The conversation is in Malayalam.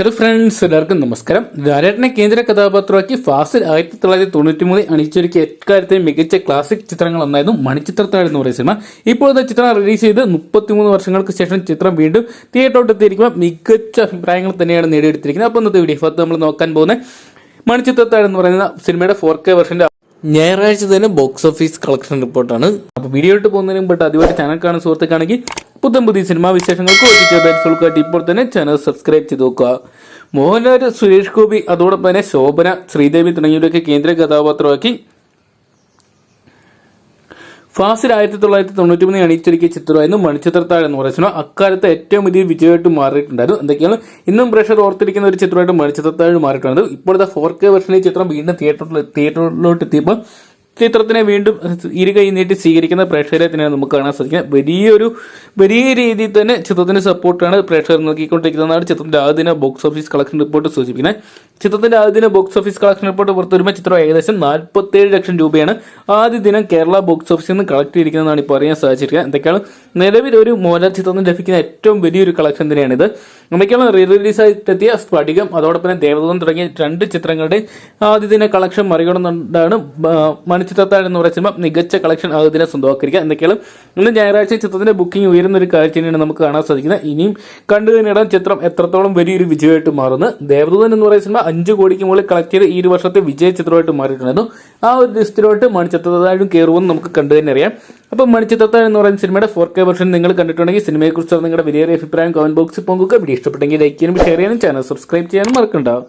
ഹലോ ഫ്രണ്ട്സ് എല്ലാവർക്കും നമസ്കാരം. ലാലേട്ടനെ കേന്ദ്ര കഥാപാത്രമാക്കി ഫാസിൽ ആയിരത്തി തൊള്ളായിരത്തി തൊണ്ണൂറ്റി മൂന്നിൽ അണിച്ചൊരുക്കിയ എക്കാലത്തെ മികച്ച ക്ലാസിക് ചിത്രങ്ങൾ ഒന്നായിരുന്നു മണിച്ചിത്രത്താഴ് എന്ന് പറയുന്ന സിനിമ ഇപ്പോഴത്തെ ചിത്രം റിലീസ് ചെയ്ത് മുപ്പത്തിമൂന്ന് വർഷങ്ങൾക്ക് ശേഷം ചിത്രം വീണ്ടും തിയേറ്ററോട്ട് എത്തിയിരിക്കുമ്പോൾ മികച്ച അഭിപ്രായങ്ങൾ തന്നെയാണ് നേടിയെടുത്തിരിക്കുന്നത്. അപ്പോൾ ഇന്നത്തെ വീഡിയോ നമ്മൾ നോക്കാൻ പോകുന്നത് മണിച്ചിത്രത്താഴ് എന്ന് പറയുന്ന സിനിമയുടെ ഫോർ കെ വെർഷന്റെ ഞായറാഴ്ച തന്നെ ബോക്സ് ഓഫീസ് കളക്ഷൻ റിപ്പോർട്ടാണ് അപ്പോൾ വീഡിയോ ഇട്ട് പോകുന്നതിന് മുമ്പ് ആദ്യമായിട്ട് ചാനൽ കാണുന്ന സുഹൃത്തുക്കാണെങ്കിൽ പുത്തൻ പുതിയ സിനിമാ വിശേഷങ്ങൾക്ക് ഉൾക്കാട്ടി ഇപ്പോൾ തന്നെ ചാനൽ സബ്സ്ക്രൈബ് ചെയ്ത് നോക്കുക. മോഹൻലാൽ സുരേഷ് ഗോപി അതോടൊപ്പം തന്നെ ശോഭന ശ്രീദേവി തുടങ്ങിയവരൊക്കെ കേന്ദ്ര കഥാപാത്രമാക്കി. ഫാസിൽ ആയിരത്തി തൊള്ളായിരത്തി തൊണ്ണൂറ്റി മൂന്നിൽ അണിച്ചൊരുക്കിയ ചിത്രമായിരുന്നു മണിച്ചിത്രത്താഴ് എന്ന് പറയുന്ന അക്കാലത്ത് ഏറ്റവും വലിയ വിജയമായിട്ട് മാറിയിട്ടുണ്ടായിരുന്നു. എന്തൊക്കെയാണ്? ഇന്നും പ്രഷർ ഓർത്തിരിക്കുന്ന ഒരു ചിത്രമായിട്ട് മണിച്ചിത്രത്താഴ് മാറിയിട്ടുണ്ട് ഇപ്പോഴത്തെ ഫോർ കെ വെർഷനിൽ ചിത്രം വീണ്ടും തിയേറ്ററിൽ തിയേറ്ററിലോട്ട് എത്തിയപ്പോൾ ചിത്രത്തിനെ വീണ്ടും ഇരു കൈ നീട്ടി സ്വീകരിക്കുന്ന പ്രേക്ഷകരെ തന്നെയാണ് നമുക്ക് കാണാൻ സാധിക്കുന്നത് വലിയൊരു വലിയ രീതിയിൽ തന്നെ ചിത്രത്തിന്റെ സപ്പോർട്ടാണ് പ്രേക്ഷകർ നോക്കിക്കൊണ്ടിരിക്കുന്നതാണ് ചിത്രത്തിന്റെ ആദ്യ ബോക്സ് ഓഫീസ് കളക്ഷൻ റിപ്പോർട്ട് സൂചിപ്പിക്കുന്നത്. ചിത്രത്തിന്റെ ആദ്യ ബോക്സ് ഓഫീസ് കളക്ഷൻ റിപ്പോർട്ട് പുറത്തു വരുമ്പോൾ ചിത്രം ഏകദേശം നാൽപ്പത്തേഴ് ലക്ഷം രൂപയാണ്. ആദ്യ ദിനം കേരള ബോക്സ് ഓഫീസിൽ നിന്ന് കളക്ട് ചെയ്തിരിക്കുന്നതാണ് ഇപ്പോൾ അറിയാൻ സാധിച്ചിരിക്കുന്നത്. എന്തൊക്കെയാണ്? നിലവിൽ ഒരു മോഹൻലാൽ ചിത്രത്തിന് ലഭിക്കുന്ന ഏറ്റവും വലിയൊരു കളക്ഷൻ തന്നെയാണിത്. എന്തൊക്കെയാണ്? റീ റിലീസായിട്ടെത്തിയ സ്ഫടികം അതോടൊപ്പം തന്നെ ദേവദൂതം തുടങ്ങിയ രണ്ട് ചിത്രങ്ങളുടെ ആദ്യ ദിന കളക്ഷൻ മറികടന്നുകൊണ്ടാണ് മണിച്ചിത്രത്താഴ് എന്ന് പറയുന്ന സിനിമ മികച്ച കളക്ഷൻ ദിനം സ്വന്തമാക്കിയിരിക്കുക എന്തൊക്കെയാണ്? ഇന്ന് ഞായറാഴ്ച ചിത്രത്തിന്റെ ബുക്കിംഗ് ഉയരുന്ന ഒരു കാഴ്ച തന്നെയാണ് നമുക്ക് കാണാൻ സാധിക്കുന്നത്. ഇനിയും കണ്ടു തന്നെയിടാൻ ചിത്രം എത്രത്തോളം വലിയൊരു വിജയമായിട്ട് മാറുന്നു. ദേവദൂതൻ എന്ന് പറയുന്ന സിനിമ അഞ്ച് കോടിക്ക് മുകളിൽ കളക്ട് ചെയ്ത് ഈ ഒരു വർഷത്തെ വിജയ ചിത്രമായിട്ട് മാറിയിട്ടുണ്ടായിരുന്നു. ആ ഒരു ലിസ്റ്റിലോട്ട് മണിച്ചിത്രത്താഴും കയറുമെന്ന് നമുക്ക് കണ്ടു തന്നെ അറിയാം. അപ്പം മണിച്ചിത്രത്താഴ് എന്ന് പറയുന്ന സിനിമയുടെ ഫോർ കെ വെർഷൻ നിങ്ങൾ കണ്ടിട്ടുണ്ടെങ്കിൽ സിനിമയെക്കുറിച്ചുള്ള നിങ്ങളുടെ വലിയ അഭിപ്രായം കമന്റ് ബോക്സിൽ പങ്കുക വീഡിയോ ഇഷ്ടപ്പെട്ടെങ്കിൽ ലൈക്ക് ചെയ്യാനും ഷെയർ ചെയ്യാനും ചാനൽ സബ്സ്ക്രൈബ് ചെയ്യാനും മറക്കണ്ടാവും